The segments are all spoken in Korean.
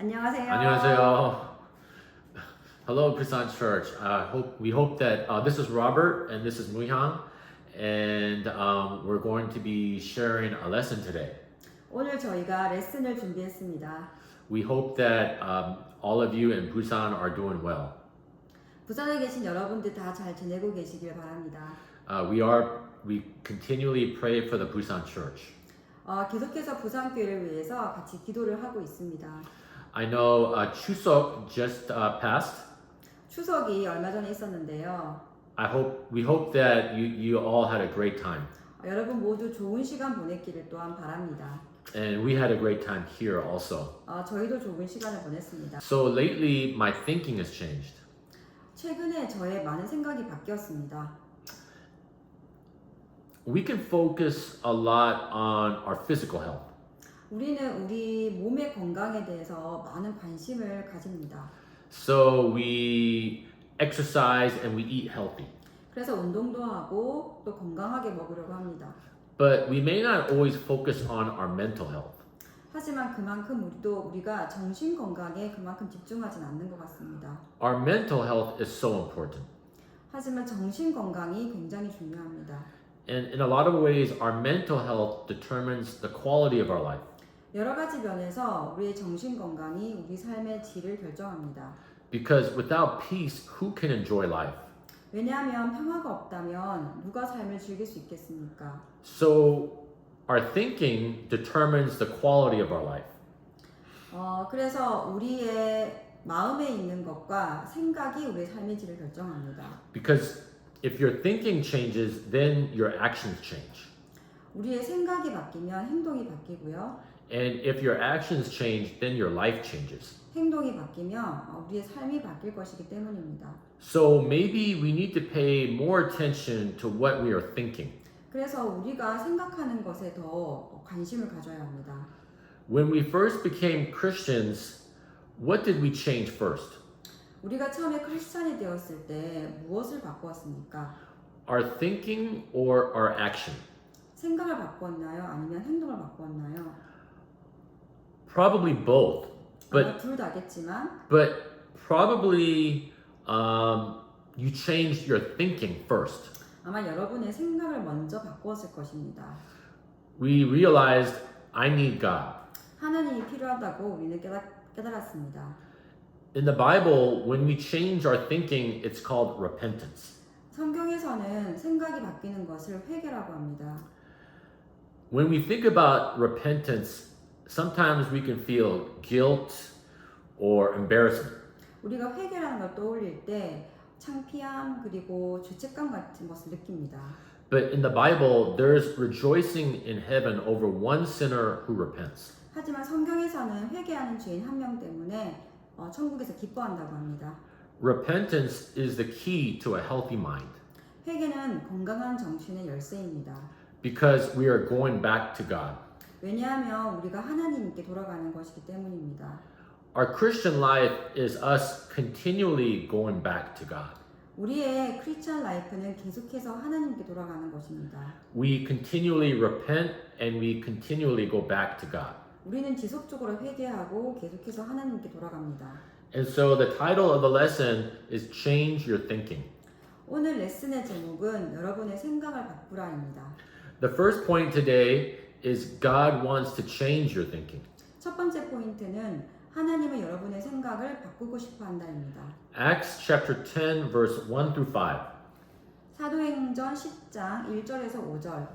안녕하세요. 안녕하세요. Hello, Busan Church. I hope we hope that uh, this is Robert and this is Muhyang, and um, we're going to be sharing a lesson today. 오늘 저희가 레슨을 준비했습니다. We hope that um, all of you in Busan are doing well. 부산에 계신 여러분들 다 잘 지내고 계시길 바랍니다. Uh, we are we continually pray for the Busan Church. 어, 계속해서 부산교회를 위해서 같이 기도를 하고 있습니다. I know uh, Chuseok just uh, passed. 추석이 얼마 전에 있었는데요. I hope we hope that you you all had a great time, 어, 여러분 모두 좋은 시간 보냈기를 또한 바랍니다. and we had a great time here also. 어, 저희도 좋은 시간을 보냈습니다. So lately, my thinking has changed. 최근에 저의 많은 생각이 바뀌었습니다. We can focus a lot on our physical health. 우리는 우리 몸의 건강에 대해서 많은 관심을 가집니다. So we exercise and we eat healthy. 그래서 운동도 하고 또 건강하게 먹으려고 합니다. But we may not always focus on our mental health. 하지만 그만큼 우리도 우리가 정신 건강에 그만큼 집중하진 않는 것 같습니다. Our mental health is so important. 하지만 정신 건강이 굉장히 중요합니다. And in a lot of ways, our mental health determines the quality of our life. 여러 가지 면에서 우리의 정신 건강이 우리 삶의 질을 결정합니다. Because without peace, who can enjoy life? 왜냐하면 평화가 없다면 누가 삶을 즐길 수 있겠습니까? So our thinking determines the quality of our life. 어, 그래서 우리의 마음에 있는 것과 생각이 우리의 삶의 질을 결정합니다. Because if your thinking changes, then your actions change. 우리의 생각이 바뀌면 행동이 바뀌고요. And if your actions change, then your life changes. 행동이 바뀌면 어, 우리의 삶이 바뀔 것이기 때문입니다. So maybe we need to pay more attention to what we are thinking. 그래서 우리가 생각하는 것에 더 관심을 가져야 합니다. When we first became Christians, what did we change first? 우리가 처음에 크리스찬이 되었을 때 무엇을 바꾸었습니까? Our thinking or our action? 생각을 바꾸었나요? 아니면 행동을 바꾸었나요? Probably both. But 아마 둘 다겠지만 but probably um, you changed your thinking first. 아마 여러분의 생각을 먼저 바꾸었을 것입니다. We realized I need God. 하나님이 필요하다고 우리는 깨닫, 깨달았습니다. In the Bible, when we change our thinking, it's called repentance. 성경에서는 생각이 바뀌는 것을 회개라고 합니다. When we think about repentance, sometimes we can feel guilt or embarrassment. 우리가 회개라는 걸 떠올릴 때 창피함 그리고 죄책감 같은 것을 느낍니다. But in the Bible, there's rejoicing in heaven over one sinner who repents. 하지만 성경에서는 회개하는 죄인 한 명 때문에 어, 천국에서 기뻐한다고 합니다. Repentance is the key to a healthy mind 회개는 건강한 정신의 열쇠입니다. because we are going back to God. 왜냐하면 우리가 하나님께 돌아가는 것이기 때문입니다. Our Christian life is us continually going back to God. 우리의 크리스찬 라이프는 계속해서 하나님께 돌아가는 것입니다. We continually repent and we continually go back to God. 우리는 지속적으로 회개하고 계속해서 하나님께 돌아갑니다. And so the title of the lesson is Change Your Thinking. 오늘 레슨의 제목은 여러분의 생각을 바꾸라입니다. The first point today is God wants to change your thinking. 첫 번째 포인트는 하나님은 여러분의 생각을 바꾸고 싶어 한다입니다. Acts chapter 10, verse 1 through 5. 사도행전 10장 1절에서 5절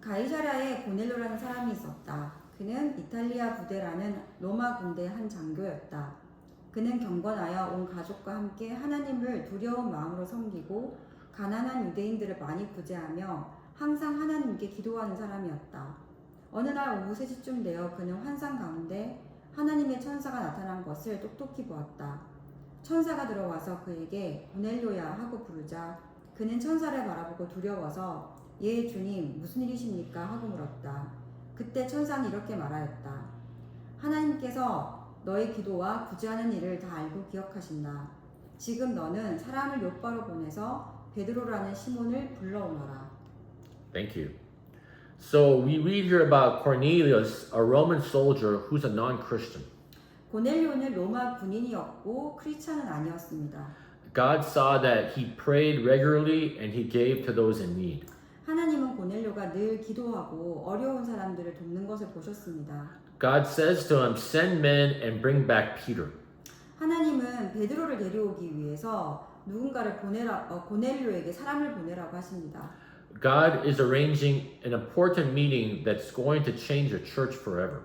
가이사랴에 고넬로라는 사람이 있었다. 그는 이탈리아 부대라는 로마 군대 한 장교였다. 그는 경건하여 온 가족과 함께 하나님을 두려운 마음으로 섬기고 가난한 유대인들을 많이 구제하며 항상 하나님께 기도하는 사람이었다. 어느 날 오후 3시쯤 되어 그는 환상 가운데 하나님의 천사가 나타난 것을 똑똑히 보았다. 천사가 들어와서 그에게 고넬료야 하고 부르자 그는 천사를 바라보고 두려워서 예 주님 무슨 일이십니까 하고 물었다. 그때 천사는 이렇게 말하였다. 하나님께서 너의 기도와 구제하는 일을 다 알고 기억하신다. 지금 너는 사람을 요바로 보내서 베드로라는 시몬을 불러오너라. Thank you. So we read here about Cornelius, a Roman soldier who's a non Christian. 고넬료는 로마 군인이었고 크리스찬은 아니었습니다. God saw that he prayed regularly and he gave to those in need. 하나님은 고넬료가 늘 기도하고 어려운 사람들을 돕는 것을 보셨습니다. God says to him, Send men and bring back Peter. 하나님은 베드로를 데려오기 위해서 누군가를 보내라 어, 고넬료에게 사람을 보내라고 하십니다. God is arranging an important meeting that's going to change the church forever.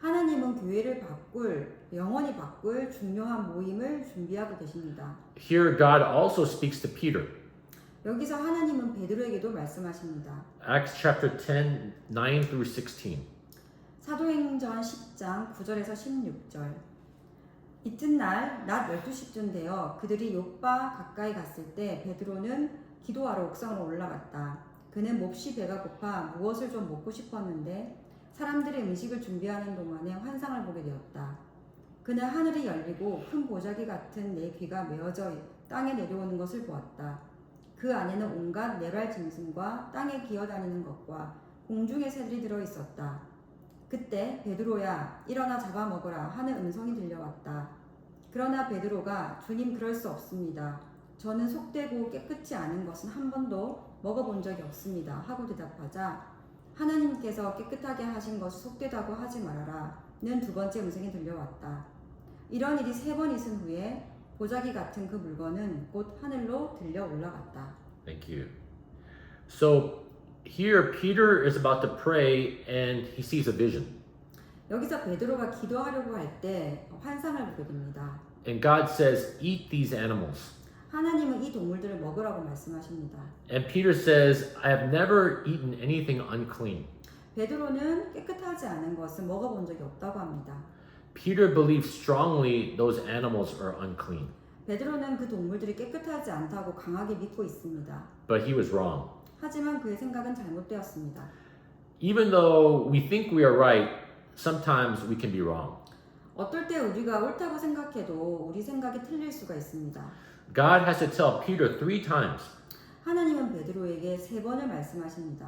하나님은 교회를 바꿀 영원히 바꿀 중요한 모임을 준비하고 계십니다. Here, God also speaks to Peter. 여기서 하나님은 베드로에게도 말씀하십니다. Acts chapter 10, 9 through 16. 사도행전 10장 9절에서 16절 이튿날 낮 12시쯤 되어 그들이 요빠 가까이 갔을 때 베드로는 기도하러 옥상으로 올라갔다. 그는 몹시 배가 고파 무엇을 좀 먹고 싶었는데 사람들의 음식을 준비하는 동안에 환상을 보게 되었다. 그는 하늘이 열리고 큰 보자기 같은 내 귀가 메어져 땅에 내려오는 것을 보았다. 그 안에는 온갖 네랄 짐승과 땅에 기어다니는 것과 공중의 새들이 들어 있었다. 그때 베드로야 일어나 잡아먹어라 하는 음성이 들려왔다. 그러나 베드로가 주님 그럴 수 없습니다. 저는 속되고 깨끗지 않은 것은 한 번도 먹어본 적이 없습니다. 하고 대답하자 하나님께서 깨끗하게 하신 것이 속되다고 하지 말아라. 는 두 번째 음성이 들려왔다. 이런 일이 세 번 있은 후에 보자기 같은 그 물건은 곧 하늘로 들려 올라갔다. Thank you. So here, Peter is about to pray and he sees a vision. 여기서 베드로가 기도하려고 할 때 환상을 보게 됩니다. And God says, Eat these animals. 하나님은 이 동물들을 먹으라고 말씀하십니다. And Peter says, I have never eaten anything unclean. 베드로는 깨끗하지 않은 것은 먹어본 적이 없다고 합니다. Peter believes strongly those animals are unclean, 베드로는 그 동물들이 깨끗하지 않다고 강하게 믿고 있습니다. but he was wrong. 하지만 그의 생각은 잘못되었습니다. Even though we think we are right, sometimes we can be wrong. 어떨 때 우리가 옳다고 생각해도 우리 생각이 틀릴 수가 있습니다. God has to tell Peter three times. 하나님은 베드로에게 세 번을 말씀하십니다.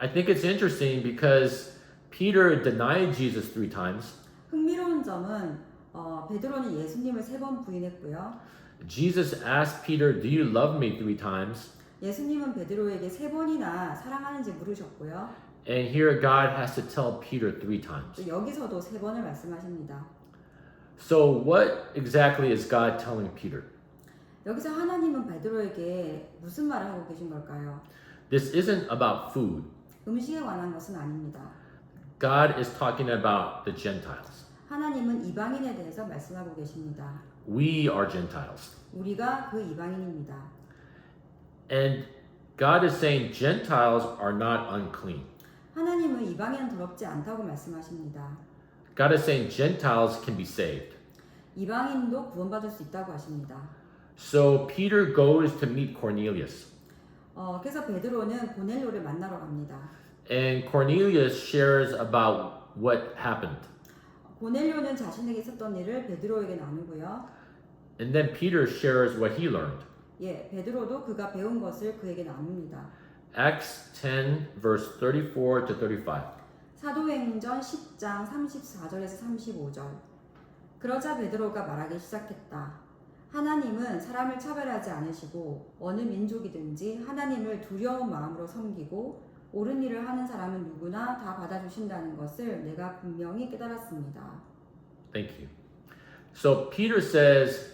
I think it's interesting because Peter denied Jesus three times. 흥미로운 점은 어, 베드로는 예수님을 세 번 부인했고요. Jesus asked Peter, Do you love me three times? 예수님은 베드로에게 세 번이나 사랑하는지 물으셨고요. And here God has to tell Peter three times. 또 여기서도 세 번을 말씀하십니다. So, what exactly is God telling Peter? 여기서 하나님은 베드로에게 무슨 말을 하고 계신 걸까요? This isn't about food. 음식에 관한 것은 아닙니다. God is talking about the Gentiles. 하나님은 이방인에 대해서 말씀하고 계십니다. We are Gentiles. 우리가 그 이방인입니다. And God is saying Gentiles are not unclean. 하나님은 이방인은 더럽지 않다고 말씀하십니다. God is saying Gentiles can be saved. 이방인도 구원받을 수 있다고 하십니다. So Peter goes to meet Cornelius. 어, 그래서 베드로는 고넬료를 만나러 갑니다. And Cornelius shares about what happened. 고넬료는 자신에게 있었던 일을 베드로에게 나누고요. And then Peter shares what he learned. 예, 베드로도 그가 배운 것을 그에게 나눕니다. Acts 10, verse 34 to 35. 사도행전 10장 34절에서 35절. 그러자 베드로가 말하기 시작했다. 하나님은 사람을 차별하지 않으시고 어느 민족이든지 하나님을 두려운 마음으로 섬기고 옳은 일을 하는 사람은 누구나 다 받아주신다는 것을 내가 분명히 깨달았습니다. Thank you. So Peter says,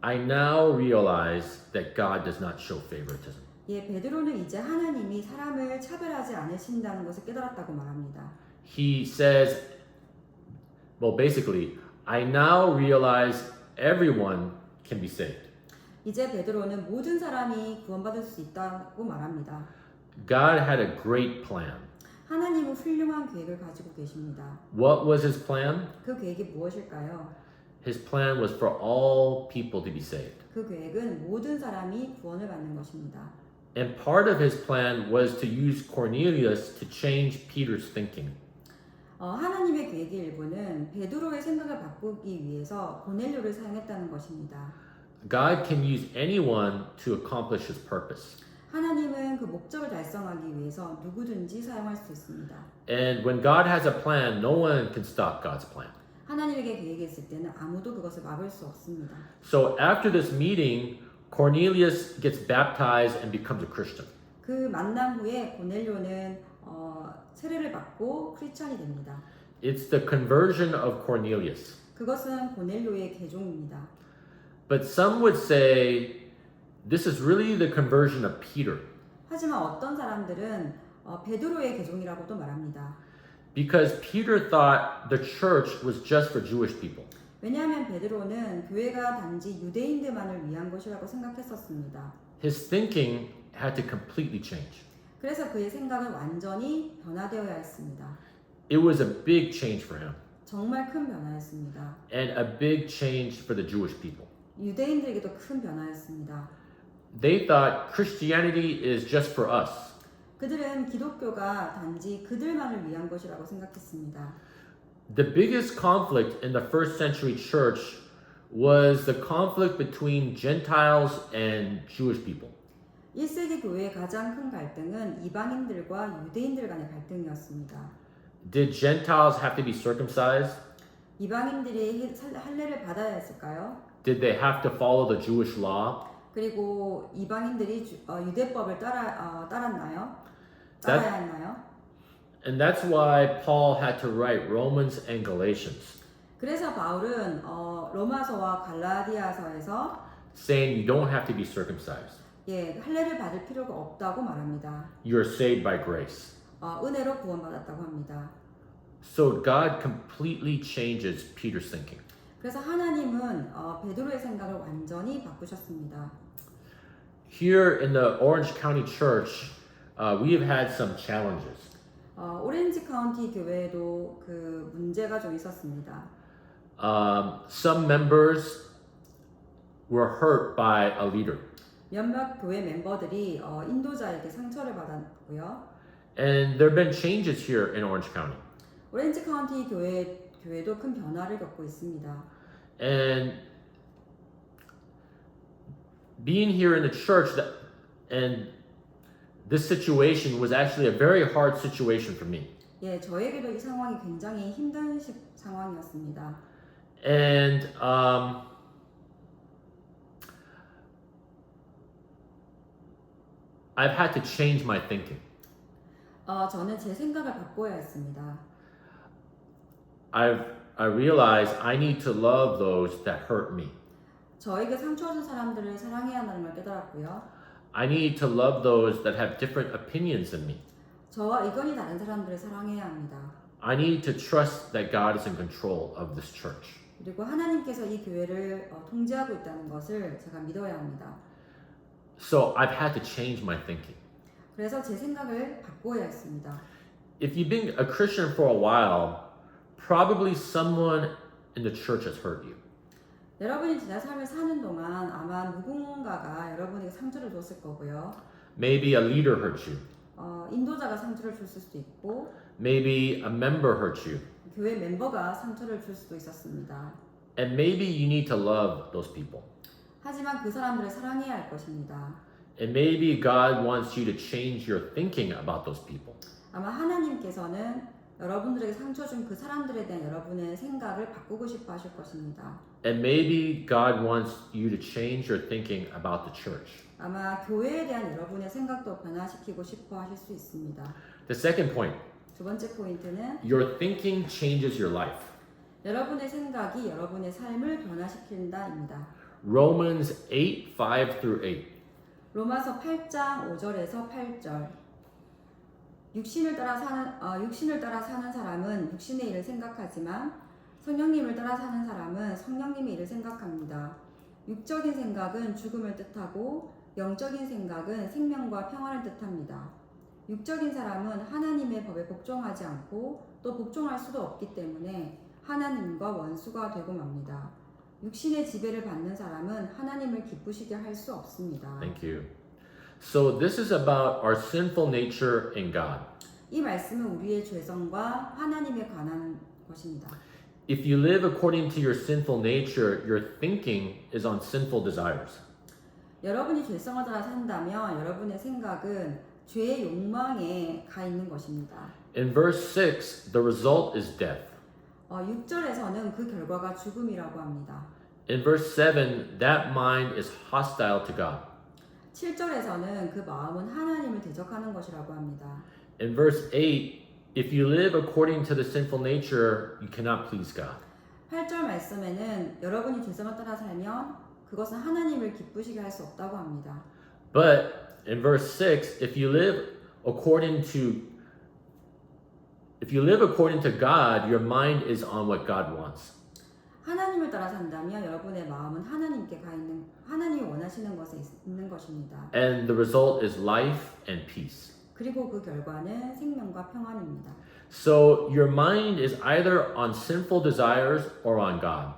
I now realize that God does not show favoritism. 예, 베드로는 이제 하나님이 사람을 차별하지 않으신다는 것을 깨달았다고 말합니다. He says, well, basically, I now realize everyone can be saved. 이제 베드로는 모든 사람이 구원받을 수 있다고 말합니다. God had a great plan. 하나님은 훌륭한 계획을 가지고 계십니다. What was his plan? 그 계획이 무엇일까요? His plan was for all people to be saved. 그 계획은 모든 사람이 구원을 받는 것입니다. And part of his plan was to use Cornelius to change Peter's thinking. 어, 하나님의 계획의 일부는 베드로의 생각을 바꾸기 위해서 고넬료를 사용했다는 것입니다. God can use anyone to accomplish his purpose. 하나님은 그 목적을 달성하기 위해서 누구든지 사용할 수 있습니다. And when God has a plan, no one can stop God's plan. 하나님에게 계획이 있을 때는 아무도 그것을 막을 수 없습니다. So after this meeting, Cornelius gets baptized and becomes a Christian. 그 만남 후에 고넬료는 어, 세례를 받고 크리스천이 됩니다. It's the conversion of Cornelius. 그것은 고넬료의 개종입니다. But some would say this is really the conversion of Peter 하지만 어떤 사람들은 어, 베드로의 개종이라고도 말합니다. because Peter thought the church was just for Jewish people. 왜냐하면 베드로는 교회가 단지 유대인들만을 위한 것이라고 생각했었습니다. His thinking had to completely change. 그래서 그의 생각은 완전히 변화되어야 했습니다. It was a big change for him 정말 큰 변화였습니다. and a big change for the Jewish people. 유대인들에게도 큰 변화였습니다. They thought Christianity is just for us. 그들은 기독교가 단지 그들만을 위한 것이라고 생각했습니다. The biggest conflict in the first century church was the conflict between Gentiles and Jewish people. 1세기 교회의 가장 큰 갈등은 이방인들과 유대인들 간의 갈등이었습니다. Did Gentiles have to be circumcised? 이방인들이 할- 할례를 받아야 했을까요? Did they have to follow the Jewish law? 그리고 이방인들이 주- 어, 유대법을 따라 어, 따랐나요? That- 따라야 했나요? And that's why Paul had to write Romans and Galatians, 그래서 바울은 어, 로마서와 갈라디아서에서 saying you don't have to be circumcised. 예, 할례를 받을 필요가 없다고 말합니다. You're saved by grace. 어, 은혜로 구원받았다고 합니다. So God completely changes Peter's thinking. 그래서 하나님은 어, 베드로의 생각을 완전히 바꾸셨습니다. Here in the Orange County Church, uh, we have had some challenges. 어, 오렌지 카운티 교회에도 그 문제가 좀 있었습니다. Um, some members were hurt by a leader, 몇몇 교회 멤버들이 어, 인도자에게 상처를 받았고요. and there have been changes here in Orange County. 오렌지 카운티 교회 교회도 큰 변화를 겪고 있습니다. And being here in the church, that, and this situation was actually a very hard situation for me. 예, 저에게도 이 상황이 굉장히 힘든 시, 상황이었습니다. And um, I've had to change my thinking. 어, 저는 제 생각을 바꿔야 했습니다. I've I realized I need to love those that hurt me. 저에게 상처 준 사람들을 사랑해야 한다는 걸 깨달았고요. I need to love those that have different opinions than me. 저와 의견이 다른 사람들을 사랑해야 합니다. I need to trust that God is in control of this church. 그리고 하나님께서 이 교회를 어, 통제하고 있다는 것을 제가 믿어야 합니다. So I've had to change my thinking. 그래서 제 생각을 바꿔야 했습니다. If you've been a Christian for a while, probably someone in the church has hurt you. 여러분이 지난 삶을 사는 동안 아마 누군가가 여러분에게 상처를 줬을 거고요. Maybe a leader hurt you. 어, 인도자가 상처를 줄 수도 있고 Maybe a member hurt you. 교회 멤버가 상처를 줄 수도 있었습니다. And maybe you need to love those people. 하지만 그 사람들을 사랑해야 할 것입니다. And maybe God wants you to change your thinking about those people. 아마 하나님께서는 여러분들에게 상처 준 그 사람들에 대한 여러분의 생각을 바꾸고 싶어 하실 것입니다. And maybe God wants you to change your thinking about the church. 아마 교회에 대한 여러분의 생각도 변화시키고 싶어 하실 수 있습니다. The second point 두 번째 포인트는 your thinking changes your life. 여러분의 생각이 여러분의 삶을 변화시킨다입니다. Romans 8 5 through 8. 로마서 8장 5절에서 8절. 육신을 따라 사는 어, 육신을 따라 사는 사람은 육신의 일을 생각하지만 성령님을 따라 사는 사람은 성령님의 일을 생각합니다. 육적인 생각은 죽음을 뜻하고 영적인 생각은 생명과 평안을 뜻합니다. 육적인 사람은 하나님의 법에 복종하지 않고 또 복종할 수도 없기 때문에 하나님과 원수가 되고 맙니다. 육신의 지배를 받는 사람은 하나님을 기쁘시게 할 수 없습니다. Thank you. So, this is about our sinful nature in God. 이 말씀은 우리의 죄성과 하나님에 관한 것입니다. If you live according to your sinful nature, your thinking is on sinful desires. 여러분이 죄성을 따라 산다면 여러분의 생각은 죄의 욕망에 가 있는 것입니다. In verse 6, the result is death. 어, 6절에서는 그 결과가 죽음이라고 합니다. In verse 7, that mind is hostile to God. 7절에서는 그 마음은 하나님을 대적하는 것이라고 합니다. In verse 8, if you live according to the sinful nature, you cannot please God. 8절 말씀에는 여러분이 죄성을 따라 살면 그것은 하나님을 기쁘시게 할 수 없다고 합니다. But in verse 6, if you live according to if you live according to God, your mind is on what God wants. 하나님을 따라 산다면 여러분의 마음은 하나님께 가 있는 하나님이 원하시는 것에 있- 있는 것입니다. And the result is life and peace. 그리고 그 결과는 생명과 평안입니다. So your mind is either on sinful desires or on God.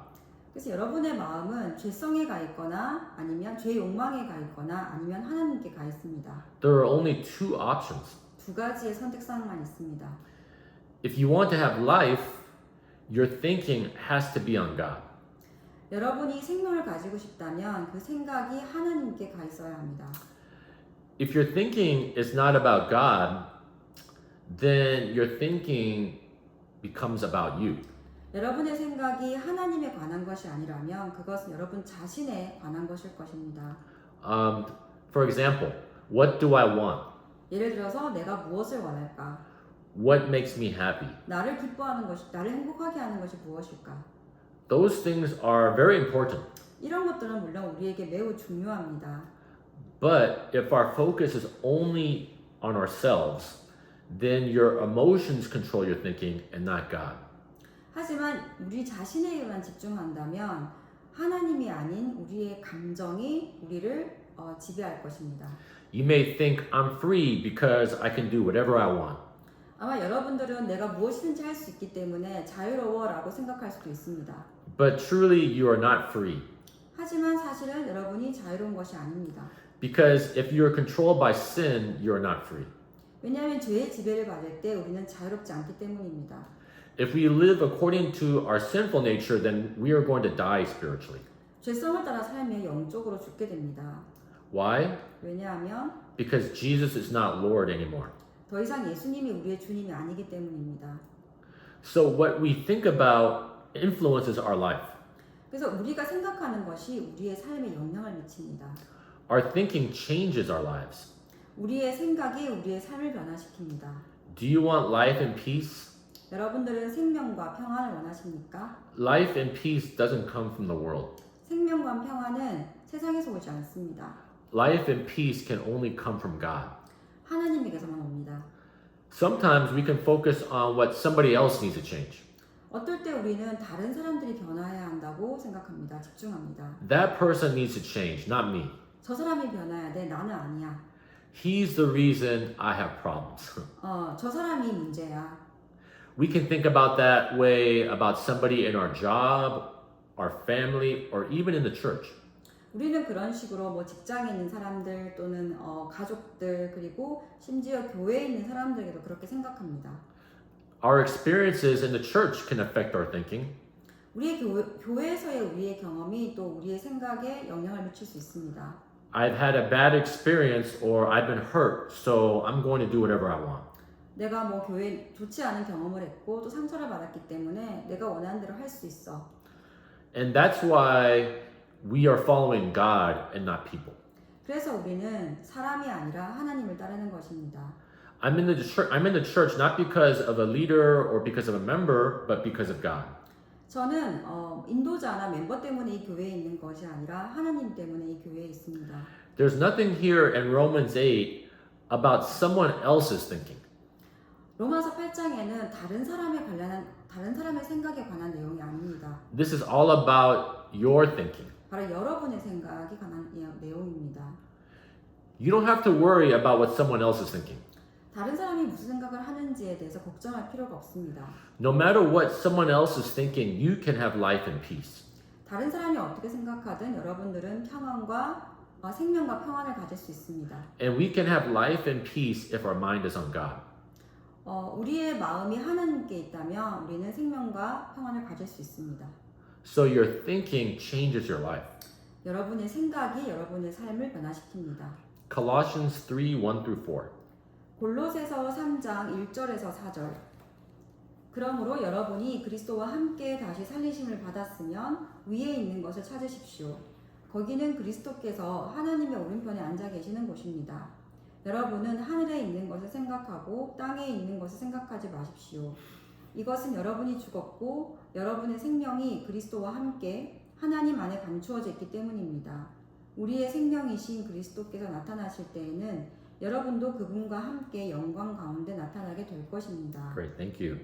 그래서 여러분의 마음은 죄성에 가 있거나 아니면 죄 욕망에 가 있거나 아니면 하나님께 가 있습니다. There are only two options. 두 가지의 선택사항만 있습니다. If you want to have life, your thinking has to be on God. 여러분이 생명을 가지고 싶다면 그 생각이 하나님께 가 있어야 합니다. If your thinking is not about God, then your thinking becomes about you. 여러분의 생각이 하나님에 관한 것이 아니라면 그것은 여러분 자신에 관한 것일 것입니다. Um, for example, what do I want? 예를 들어서 내가 무엇을 원할까? What makes me happy? 나를 기뻐하는 것이 나를 행복하게 하는 것이 무엇일까? Those things are very important. 이런 것들은 물론 우리에게 매우 중요합니다. But if our focus is only on ourselves, then your emotions control your thinking and not God. 하지만 우리 자신에게만 집중한다면 하나님이 아닌 우리의 감정이 우리를 어, 지배할 것입니다. You may think I'm free because I can do whatever I want. 아마 여러분들은 내가 무엇이든지 할 수 있기 때문에 자유로워라고 생각할 수도 있습니다. But truly, you are not free. 하지만 사실은 여러분이 자유로운 것이 아닙니다. Because if you're controlled by sin, you're not free. 왜냐하면 죄의 지배를 받을 때 우리는 자유롭지 않기 때문입니다. If we live according to our sinful nature, then we are going to die spiritually. 죄성을 따라 살면 영적으로 죽게 됩니다. Why? 왜냐하면 Because Jesus is not Lord anymore. 더 이상 예수님이 우리의 주님이 아니기 때문입니다. So, what we think about influences our life. 그래서 우리가 생각하는 것이 우리의 삶에 영향을 미칩니다. Our thinking changes our lives. 우리의 생각이 우리의 삶을 변화시킵니다. Do you want life and peace? 여러분들은 생명과 평안을 원하십니까? Life and peace doesn't come from the world. 생명과 평안은 세상에서 오지 않습니다. Life and peace can only come from God. 하나님에게서만 옵니다. Sometimes we can focus on what somebody else needs to change. 어떨 때 우리는 다른 사람들이 변화해야 한다고 생각합니다. 집중합니다. That person needs to change, not me. 저 사람이 변화해야 돼. 나는 아니야. He's the reason I have problems. 어, 저 사람이 문제야. we can think about that way about somebody in our job, our family, or even in the church. 우리는 그런 식으로 뭐 직장에 있는 사람들 또는 어, 가족들 그리고 심지어 교회에 있는 사람들에게도 그렇게 생각합니다. Our experiences in the church can affect our thinking. 우리의 교, 교회에서의 우리의 경험이 또 우리의 생각에 영향을 미칠 수 있습니다. I've had a bad experience or I've been hurt, so I'm going to do whatever I want. 내가 뭐 교회 좋지 않은 경험을 했고 또 상처를 받았기 때문에 내가 원하는 대로 할 수 있어. And that's why we are following God and not people. 그래서 우리는 사람이 아니라 하나님을 따르는 것입니다. I'm in the church I'm in the church not because of a leader or because of a member, but because of God. 저는 어, 인도자나 멤버 때문에 이 교회에 있는 것이 아니라 하나님 때문에 이 교회에 있습니다. There's nothing here in Romans 8 about someone else's thinking. 로마서 8장에는 다른 사람에 관련한 다른 사람의 생각에 관한 내용이 아닙니다. This is all about your thinking. 바로 여러분의 생각에 관한 이- 내용입니다. You don't have to worry about what someone else is thinking. 다른 사람이 무슨 생각을 하는지에 대해서 걱정할 필요가 없습니다. No matter what someone else is thinking, you can have life and peace. 다른 사람이 어떻게 생각하든 여러분들은 평안과 어, 생명과 평안을 가질 수 있습니다. And we can have life and peace if our mind is on God. 어, 우리의 마음이 하나님께 있다면 우리는 생명과 평안을 가질 수 있습니다. So your thinking changes your life. 여러분의 생각이 여러분의 삶을 변화시킵니다. Colossians 3 1 through 4. 골로새서 3장 1절에서 4절 그러므로 여러분이 그리스도와 함께 다시 살리심을 받았으면 위에 있는 것을 찾으십시오. 거기는 그리스도께서 하나님의 오른편에 앉아 계시는 곳입니다. 여러분은 하늘에 있는 것을 생각하고 땅에 있는 것을 생각하지 마십시오. 이것은 여러분이 죽었고 여러분의 생명이 그리스도와 함께 하나님 안에 감추어져 있기 때문입니다. 우리의 생명이신 그리스도께서 나타나실 때에는 여러분도 그분과 함께 영광 가운데 나타나게 될 것입니다. Great, thank you.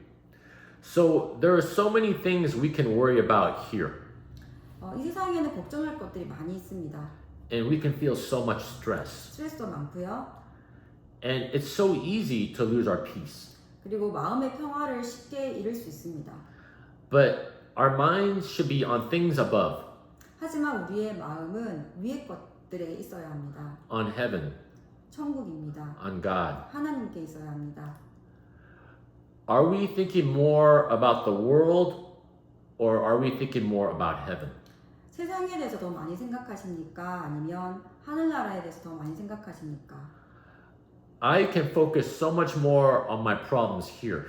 So there are so many things we can worry about here, 어, 이 세상에는 걱정할 것들이 많이 있습니다. and we can feel so much stress. 스트레스도 많고요. And it's so easy to lose our peace. 그리고 마음의 평화를 쉽게 잃을 수 있습니다. But our minds should be on things above, 하지만 우리의 마음은 위의 것들에 있어야 합니다. on heaven, 천국입니다. on God. 하나님께 있어야 합니다. Are we thinking more about the world or are we thinking more about heaven? 세상에 대해서 더 많이 생각하십니까? 아니면 하늘나라에 대해서 더 많이 생각하십니까? I can focus so much more on my problems here,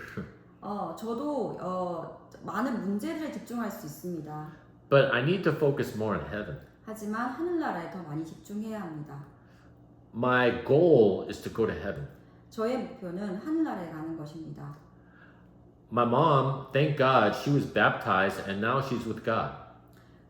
어, 저도 어, 많은 문제들에 집중할 수 있습니다. but I need to focus more on heaven. 하지만 하늘나라에 더 많이 집중해야 합니다. My goal is to go to heaven. 저의 목표는 하늘나라에 가는 것입니다. My mom, thank God, she was baptized and now she's with God.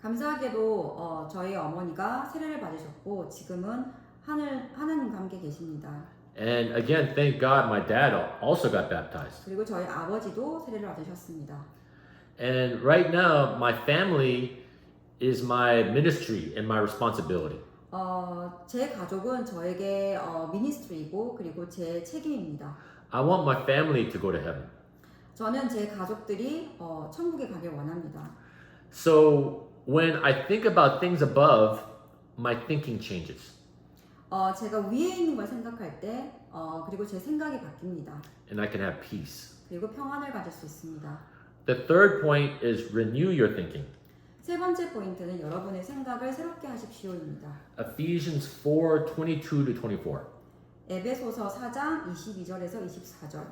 감사하게도 어, 저희 어머니가 세례를 받으셨고 지금은 하늘 하나님과 함께 계십니다. And again, thank God, my dad also got baptized. 그리고 저희 아버지도 세례를 받으셨습니다. And right now, my family is my ministry and my responsibility. 어, 제 가족은 저에게 어, 미니스트리이고 그리고 제 책임입니다. I want my family to go to heaven. 저는 제 가족들이 어, 천국에 가길 원합니다. So when I think about things above, my thinking changes. 어, 제가 위에 있는 걸 생각할 때 어, 그리고 제 생각이 바뀝니다. and I can have peace. 그리고 평안을 가질 수 있습니다. The third point is renew your thinking. 세 번째 포인트는 여러분의 생각을 새롭게 하십시오입니다. Ephesians 4 22 to 24. 에베소서 4장 22절에서 24절.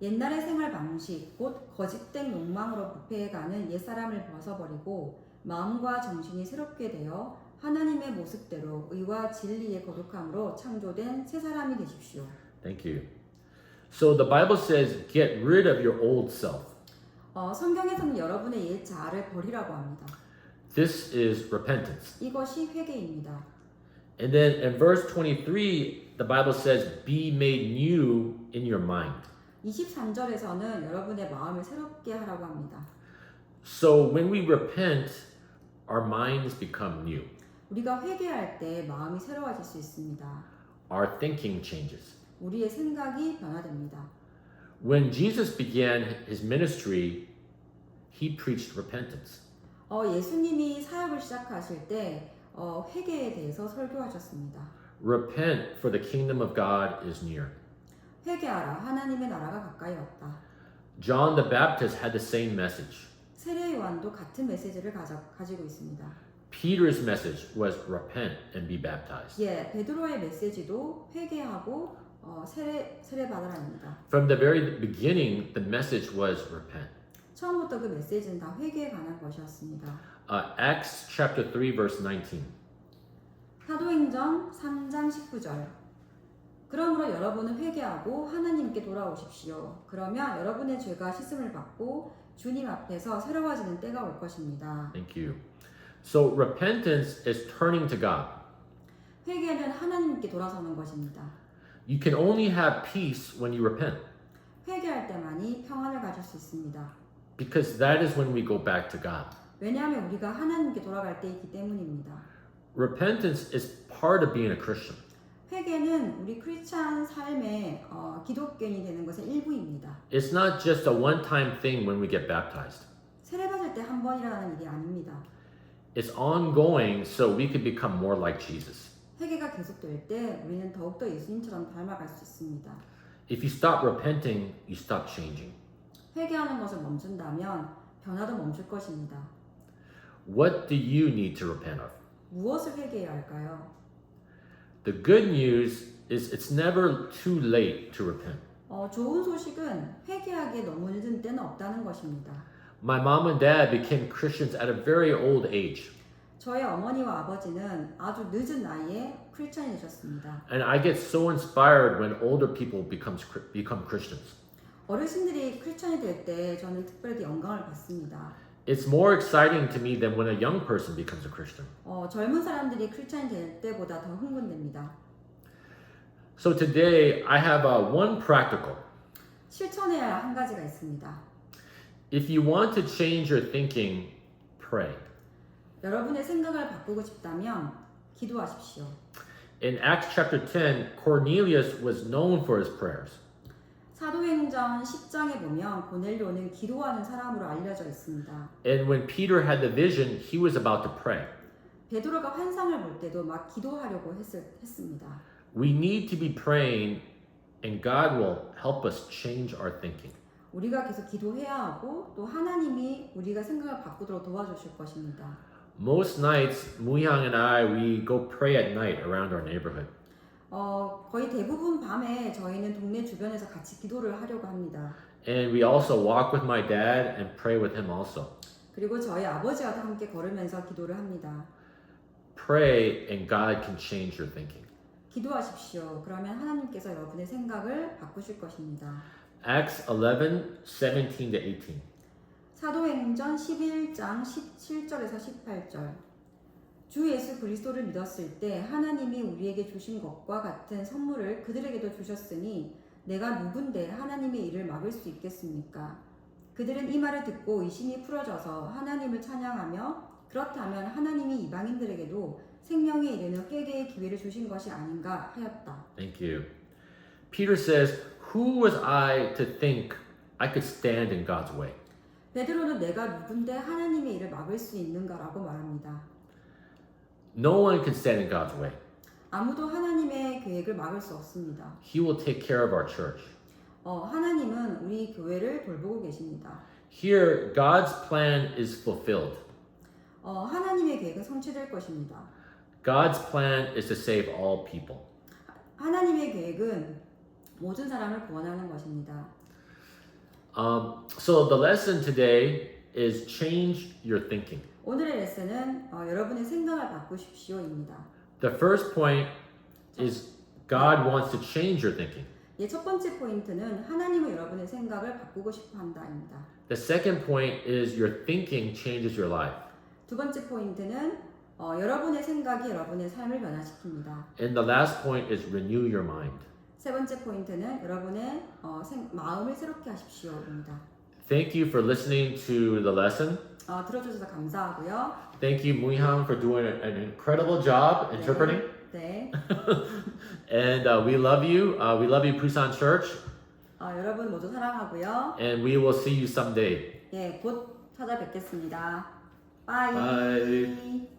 옛날의 생활 방식, 곧 거짓된 욕망으로 부패해가는 옛사람을 벗어버리고 마음과 정신이 새롭게 되어 하나님의 모습대로 의와 진리의 거룩함으로 창조된 새 사람이 되십시오. Thank you. So the Bible says, get rid of your old self. 어, 성경에서는 여러분의 옛 자아를 버리라고 합니다. This is repentance. 이것이 회개입니다. And then in verse 23, the Bible says, be made new in your mind. 23절에서는 여러분의 마음을 새롭게 하라고 합니다. So when we repent, our minds become new. 우리가 회개할 때 마음이 새로워질 수 있습니다. Our thinking changes. 우리의 생각이 변화됩니다. When Jesus began his ministry, he preached repentance. 어, 예수님이 사역을 시작하실 때 어, 회개에 대해서 설교하셨습니다. Repent, for the kingdom of God is near. 회개하라 하나님의 나라가 가까이 왔다. John the Baptist had the same message. 세례 요한도 같은 메시지를 가져, 가지고 있습니다. Peter's message was repent and be baptized. 예, 베드로의 메시지도 회개하고 어, 세례 세례 받으라입니다. From the very beginning, the message was repent. 처음부터 그 메시지는 다 회개에 관한 것이었습니다. Uh, Acts chapter 3, verse 19. 사도행전 3장 19절. 그러므로 여러분은 회개하고 하나님께 돌아오십시오. 그러면 여러분의 죄가 씻음을 받고 주님 앞에서 새로워지는 때가 올 것입니다. Thank you. So, repentance is turning to God. 회개는 하나님께 돌아서는 것입니다. You can only have peace when you repent, 회개할 때만이 평안을 가질 수 있습니다. because that is when we go back to God. 왜냐하면 우리가 하나님께 돌아갈 때이기 때문입니다. Repentance is part of being a Christian. 회개는 우리 크리스찬 삶의 어, 기독교인이 되는 것의 일부입니다. It's not just a one time thing when we get baptized, 세례받을 때 한 번이라는 일이 아닙니다. it's ongoing so we can become more like Jesus. 회개가 계속될 때 우리는 더욱더 예수님처럼 닮아갈 수 있습니다. If you stop repenting, you stop changing. 회개하는 것을 멈춘다면 변화도 멈출 것입니다. What do you need to repent of? 무엇을 회개해야 할까요? The good news is it's never too late to repent. 어, 좋은 소식은 회개하기에 너무 늦은 때는 없다는 것입니다. My mom and dad became Christians at a very old age, 저의 어머니와 아버지는 아주 늦은 나이에 크리스천이 되셨습니다. and I get so inspired when older people becomes become Christians. 어르신들이 크리스천이 될 때 저는 특별히 영광을 받습니다. It's more exciting to me than when a young person becomes a Christian. 어, 젊은 사람들이 크리스천이 될 때보다 더 흥분됩니다. So today I have uh, one practical. 실천해야 할 한 가지가 있습니다. If you want to change your thinking, pray. 여러분의 생각을 바꾸고 싶다면 기도하십시오. In Acts chapter 10, Cornelius was known for his prayers. 사도행전 10장에 보면 고넬료는 기도하는 사람으로 알려져 있습니다. And when Peter had the vision, he was about to pray. 베드로가 환상을 볼 때도 막 기도하려고 했, 했습니다. We need to be praying, and God will help us change our thinking. 우리가 계속 기도해야 하고 또 하나님이 우리가 생각을 바꾸도록 도와주실 것입니다. Most nights, Muyang and I, we go pray at night around our neighborhood. 어, 거의 대부분 밤에 저희는 동네 주변에서 같이 기도를 하려고 합니다. And we also walk with my dad and pray with him also. 그리고 저희 아버지와도 함께 걸으면서 기도를 합니다. Pray, and God can change your thinking. 기도하십시오. 그러면 하나님께서 여러분의 생각을 바꾸실 것입니다. Acts 11, 17 to 18. 사도행전 11장 17절에서 18절. 주 예수 그리스도를 믿었을 때 하나님이 우리에게 주신 것과 같은 선물을 그들에게도 주셨으니 내가 누군데 하나님의 일을 막을 수 있겠습니까? 그들은 이 말을 듣고 의심이 풀어져서 하나님을 찬양하며 그렇다면 하나님이 이방인들에게도 생명에 이르는 회개의 기회를 주신 것이 아닌가 하였다. Thank you. Peter says, Who was I to think I could stand in God's way? 베드로는 내가 누군데 하나님의 일을 막을 수 있는가라고 말합니다. No one can stand in God's way. 아무도 하나님의 계획을 막을 수 없습니다. He will take care of our church. 어, 하나님은 우리 교회를 돌보고 계십니다. Here, God's plan is fulfilled. 어, 하나님의 계획은 성취될 것입니다. God's plan is to save all people. 하나님의 계획은 모든 사람을 구원하는 것입니다. Um, so, the lesson today is change your thinking. 오늘의 레슨은 어, 여러분의 생각을 바꾸십시오입니다. The first point is God wants to change your thinking. 예, 첫 번째 포인트는 하나님은 여러분의 생각을 바꾸고 싶어 한다입니다. The second point is your thinking changes your life. 두 번째 포인트는 어, 여러분의 생각이 여러분의 삶을 변화시킵니다. And the last point is renew your mind. 세 번째 포인트는 여러분의 어, 생, 마음을 새롭게 하십시오입니다. Thank you for listening to the lesson. 어, 들어주셔서 감사하고요. Thank you, Muihang, for doing an incredible job interpreting. 네, And uh, we love you. Uh, we love you, Busan Church. 어, 여러분 모두 사랑하고요. And we will see you someday. 예, 곧 찾아뵙겠습니다. 빠이. Bye.